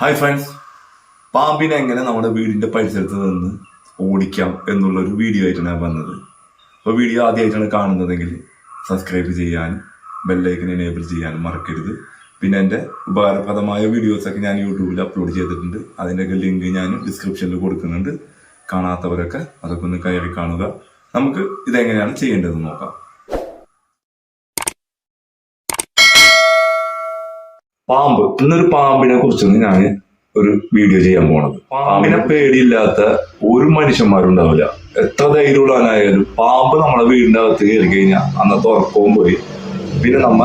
Hi friends പാമ്പിനെ എങ്ങനെ നമ്മുടെ വീടിന്റെ പരിസരത്ത് നിന്ന് ഓടിക്കാം എന്നുള്ളൊരു വീഡിയോ ആയിട്ടാണ് ഞാൻ വന്നത്. അപ്പോൾ വീഡിയോ ആദ്യമായിട്ടാണ് കാണുന്നതെങ്കിൽ സബ്സ്ക്രൈബ് ചെയ്യാനും ബെല്ലൈക്കൻ എനേബിൾ ചെയ്യാനും മറക്കരുത്. പിന്നെ എന്റെ ഉപകാരപ്രദമായ വീഡിയോസൊക്കെ ഞാൻ യൂട്യൂബിൽ അപ്ലോഡ് ചെയ്തിട്ടുണ്ട്. അതിന്റെയൊക്കെ ലിങ്ക് ഞാൻ ഡിസ്ക്രിപ്ഷനിൽ കൊടുക്കുന്നുണ്ട്. കാണാത്തവരൊക്കെ അതൊക്കെ ഒന്ന് കയറി കാണുക. നമുക്ക് ഇതെങ്ങനെയാണ് ചെയ്യേണ്ടതെന്ന് നോക്കാം. പാമ്പ്. ഇന്നൊരു പാമ്പിനെ കുറിച്ച് ഞാൻ ഒരു വീഡിയോ ചെയ്യാൻ പോണത്. പാമ്പിനെ പേടിയില്ലാത്ത ഒരു മനുഷ്യന്മാരുണ്ടാവില്ല. എത്ര ധൈര്യമുള്ളവനായാലും പാമ്പ് നമ്മളെ വീടിന്റെ അകത്ത് കയറി കഴിഞ്ഞാൽ അന്നത്തെ ഉറക്കവും പോയി. പിന്നെ നമ്മ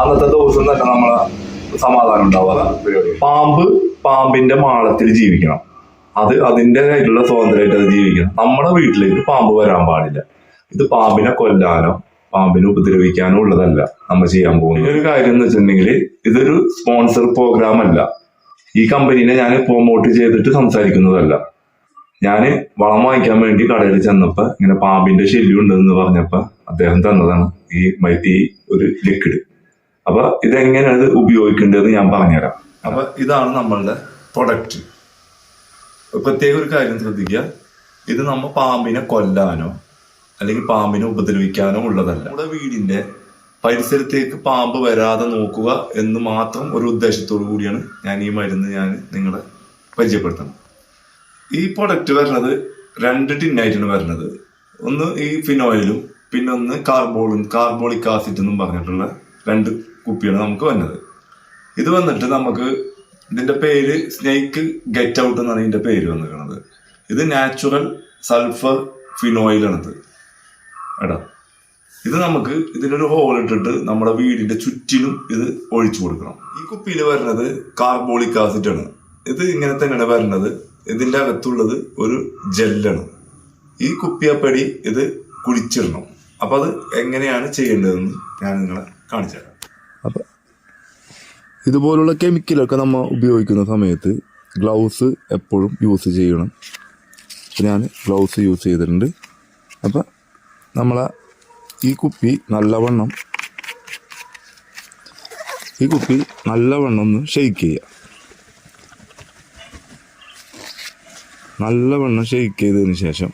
അന്നത്തെ ദിവസം തന്നെ നമ്മളെ സമാധാനം ഉണ്ടാവാതെ പാമ്പ് പാമ്പിന്റെ മാളത്തിൽ ജീവിക്കണം. അത് അതിന്റെ കയ്യിലുള്ള സ്വാതന്ത്ര്യമായിട്ട് അത് ജീവിക്കണം. നമ്മുടെ വീട്ടിലേക്ക് പാമ്പ് വരാൻ പാടില്ല. ഇത് പാമ്പിനെ കൊല്ലാനോ പാമ്പിനെ ഉപദ്രവിക്കാനോ ഉള്ളതല്ല നമ്മൾ ചെയ്യാൻ പോകുന്നത്. ഒരു കാര്യം എന്ന് വെച്ചിട്ടുണ്ടെങ്കിൽ ഇതൊരു സ്പോൺസർ പ്രോഗ്രാം അല്ല. ഈ കമ്പനീനെ ഞാൻ പ്രൊമോട്ട് ചെയ്തിട്ട് സംസാരിക്കുന്നതല്ല. ഞാൻ വളം വാങ്ങിക്കാൻ വേണ്ടി കടയിൽ ചെന്നപ്പോ ഇങ്ങനെ പാമ്പിന്റെ ശല്യം ഉണ്ടെന്ന് പറഞ്ഞപ്പോ അദ്ദേഹം തന്നതാണ് ഈ മൈറ്റി ഒരു ലിക്വിഡ് അപ്പൊ ഇതെങ്ങനെയാണ് ഇത് ഉപയോഗിക്കേണ്ടതെന്ന് ഞാൻ പറഞ്ഞുതരാം. അപ്പൊ ഇതാണ് നമ്മളുടെ പ്രൊഡക്റ്റ് പ്രത്യേക ഒരു കാര്യം ശ്രദ്ധിക്കുക. ഇത് നമ്മ പാമ്പിനെ കൊല്ലാനോ അല്ലെങ്കിൽ പാമ്പിനെ ഉപദ്രവിക്കാനോ ഉള്ളതല്ല. നമ്മുടെ വീടിന്റെ പരിസരത്തേക്ക് പാമ്പ് വരാതെ നോക്കുക എന്ന് മാത്രം ഒരു ഉദ്ദേശത്തോടു കൂടിയാണ് ഞാൻ ഈ മരുന്ന് ഞാൻ നിങ്ങളെ പരിചയപ്പെടുത്തണം. ഈ പ്രൊഡക്റ്റ് വരുന്നത് രണ്ട് ടിന്നായിട്ടാണ് വരുന്നത്. ഒന്ന് ഈ ഫിനോയിലും പിന്നെ ഒന്ന് കാർബോളും കാർബോളിക് ആസിഡ് എന്നും പറഞ്ഞിട്ടുള്ള രണ്ട് കുപ്പിയാണ് നമുക്ക് വന്നത് ഇത് വന്നിട്ട് നമുക്ക് ഇതിന്റെ പേര് സ്നേക്ക് ഗെറ്റ് ഔട്ട് എന്നാണ് ഇതിന്റെ പേര് വന്നിരിക്കുന്നത്. ഇത് നാച്ചുറൽ സൾഫർ ഫിനോയിലാണിത് എടാ ഇത് നമുക്ക് ഇതിനൊരു ഹോൾ ഇട്ടിട്ട് നമ്മുടെ വീടിന്റെ ചുറ്റിനും ഇത് ഒഴിച്ചു കൊടുക്കണം. ഈ കുപ്പിയിൽ വരുന്നത് കാർബോളിക് ആസിഡ് ആണ്. ഇത് ഇങ്ങനെ തന്നെയാണ് വരുന്നത്. ഇതിന്റെ അകത്തുള്ളത് ഒരു ജെല്ലാണ് ഈ കുപ്പിയപ്പടി ഇത് കുഴിച്ചിടണം. അപ്പൊ അത് എങ്ങനെയാണ് ചെയ്യേണ്ടതെന്ന് ഞാൻ നിങ്ങളെ കാണിച്ചു തരാം. അപ്പൊ ഇതുപോലുള്ള കെമിക്കലൊക്കെ നമ്മൾ ഉപയോഗിക്കുന്ന സമയത്ത് ഗ്ലൗസ് എപ്പോഴും യൂസ് ചെയ്യണം. ഞാൻ ഗ്ലൗസ് യൂസ് ചെയ്തിട്ടുണ്ട്. അപ്പം നമ്മളെ ഈ കുപ്പി നല്ലവണ്ണം ഈ കുപ്പി നല്ലവണ്ണം ഒന്ന് ഷെയ്ക്ക് ചെയ്യുക. നല്ലവണ്ണം ഷെയ്ക്ക് ചെയ്തതിന് ശേഷം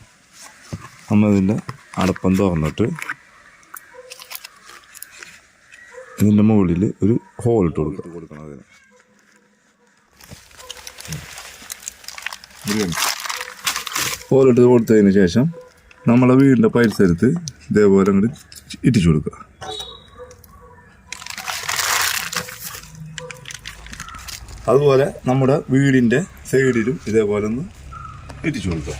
നമ്മളിതിന്റെ അടപ്പം തുറന്നിട്ട് ഇതിന്റെ മുകളിൽ ഒരു ഹോൾ ഇട്ട് കൊടുക്കുക. കൊടുക്കണം അതിന് ഹോൾ ഇട്ട് കൊടുത്തതിന് ശേഷം നമ്മളെ വീടിന്റെ പരിസരത്ത് ഇതേപോലെ അങ്ങോട്ട് ഇറ്റിച്ചു കൊടുക്കുക. അതുപോലെ നമ്മുടെ വീടിന്റെ സൈഡിലും ഇതേപോലെ ഒന്ന് ഇറ്റിച്ചു കൊടുക്കുക.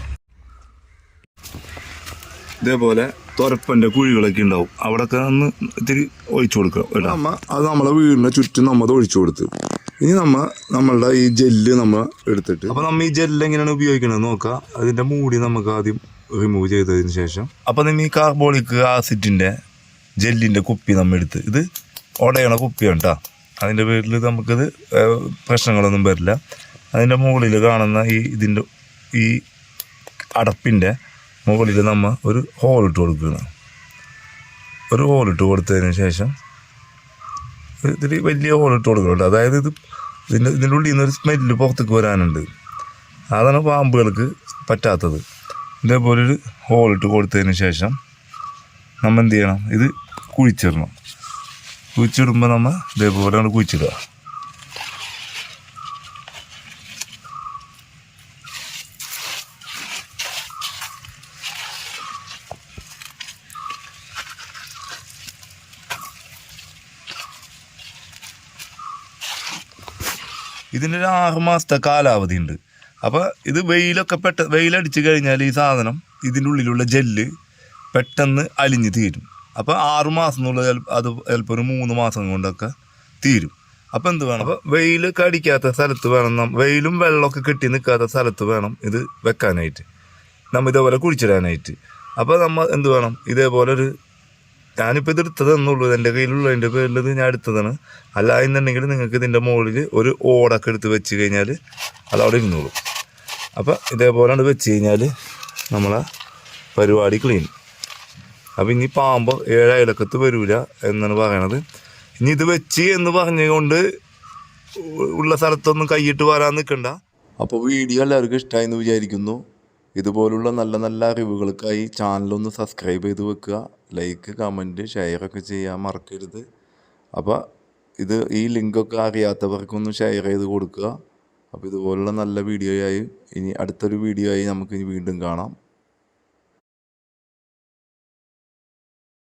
ഇതേപോലെ തുരപ്പന്റെ കുഴികളൊക്കെ ഉണ്ടാവും. അവിടെയൊക്കെ ഒന്ന് ഇത്തിരി ഒഴിച്ചു കൊടുക്കുക നമ്മ അത് നമ്മളെ വീടിന്റെ ചുറ്റും നമ്മൾ അത് ഒഴിച്ചു കൊടുത്തു. ഇനി നമ്മ നമ്മളുടെ ഈ ജെല്ല് നമ്മൾ എടുത്തിട്ട് അപ്പോൾ നമ്മൾ ഈ ജെല്ല് എങ്ങനെയാണ് ഉപയോഗിക്കുന്നത് നോക്കുക അതിന്റെ മൂടി നമുക്ക് ആദ്യം റിമൂവ് ചെയ്തതിന് ശേഷം അപ്പൊ നിങ്ങൾ ഈ കാർബോളിക് ആസിഡിന്റെ ജെല്ലിന്റെ കുപ്പി നമ്മൾ എടുത്ത് ഇത് ഉടയണ കുപ്പിയാണ് കേട്ടോ അതിന്റെ പേരിൽ നമുക്കിത് പ്രശ്നങ്ങളൊന്നും വരില്ല. അതിന്റെ മുകളിൽ കാണുന്ന ഈ ഇതിന്റെ ഈ അടപ്പിന്റെ മുകളിൽ നമ്മൾ ഒരു ഹോൾ ഇട്ട് കൊടുക്കുകയാണ് ഒരു ഹോൾ ഇട്ട് കൊടുത്തതിന് ശേഷം ഇതിൽ വലിയ ഹോൾ ഇട്ട് കൊടുക്കുന്നുണ്ട് അതായത് ഇത് ഇതിന്റെ ഇതിന്റെ ഉള്ളിൽ നിന്ന് ഒരു സ്മെല്ല് പുറത്തേക്ക് വരാനുണ്ട്. അതാണ് പാമ്പുകൾക്ക് പറ്റാത്തത്. ഇതേപോലെ ഒരു ഇട്ട് കൊടുത്തതിന് ശേഷം നമ്മൾ എന്ത് ചെയ്യണം? ഇത് കുഴിച്ചിടണം. കുഴിച്ചിടുമ്പോൾ നമ്മൾ ഇതേപോലെ നമ്മൾ കുഴിച്ചിടുക. ഇതിനൊരു ആറ് മാസത്തെ കാലാവധി ഉണ്ട്. അപ്പോൾ ഇത് വെയിലൊക്കെ പെട്ട വെയിലടിച്ച് കഴിഞ്ഞാൽ ഈ സാധനം ഇതിന്റെ ഉള്ളിലുള്ള ജെല്ല് പെട്ടെന്ന് അലിഞ്ഞ് തീരും. അപ്പോൾ ആറ് മാസം എന്നുള്ളത് അത് ചിലപ്പോൾ ഒരു മൂന്ന് മാസം കൊണ്ടൊക്കെ തീരും. അപ്പോൾ എന്ത് വേണം? അപ്പോൾ വെയിൽ കടിക്കാത്ത സ്ഥലത്ത് വേണം വെയിലും വെള്ളമൊക്കെ കിട്ടി നിൽക്കാത്ത സ്ഥലത്ത് വേണം ഇത് വെക്കാനായിട്ട്. നമ്മൾ ഇതേപോലെ കുഴിച്ചിടാനായിട്ട്. അപ്പോൾ നമ്മൾ എന്ത് വേണം? ഇതേപോലെ ഒരു ഞാനിപ്പോൾ ഇതെടുത്തത് എന്നുള്ളൂ എന്റെ കയ്യിലുള്ളതിന്റെ പേരിൽ പേരിലത് ഞാൻ എടുത്തതാണ്. അല്ല എന്നുണ്ടെങ്കിൽ നിങ്ങൾക്ക് ഇതിന്റെ മുകളിൽ ഒരു ഓടൊക്കെ എടുത്ത് വെച്ച് കഴിഞ്ഞാൽ അതവിടെ ഇരുന്നോളൂ. അപ്പോൾ ഇതേപോലെയാണ് വെച്ച് കഴിഞ്ഞാൽ നമ്മളെ പരിപാടി ക്ലീൻ അപ്പം ഇനി പാമ്പ് ഏഴായിലക്കത്ത് വരില്ല വരൂല എന്നാണ് പറയണത്. ഇനി ഇത് വെച്ച് എന്ന് പറഞ്ഞുകൊണ്ട് ഉള്ള സ്ഥലത്തൊന്നും കൈയിട്ട് വരാൻ നിൽക്കണ്ട അപ്പോൾ വീഡിയോ എല്ലാവർക്കും ഇഷ്ടമായി എന്ന് വിചാരിക്കുന്നു. ഇതുപോലുള്ള നല്ല നല്ല അറിവുകൾക്കായി ചാനലൊന്ന് സബ്സ്ക്രൈബ് ചെയ്ത് വെക്കുക. ലൈക്ക് കമന്റ് ഷെയറൊക്കെ ചെയ്യാൻ മറക്കരുത്. അപ്പോൾ ഇത് ഈ ലിങ്കൊക്കെ അറിയാത്തവർക്കൊന്ന് ഷെയർ ചെയ്ത് കൊടുക്കുക. അപ്പോൾ ഇതുപോലുള്ള നല്ല വീഡിയോയായി ഇനി അടുത്തൊരു വീഡിയോ ആയി നമുക്ക് ഇനി വീണ്ടും കാണാം.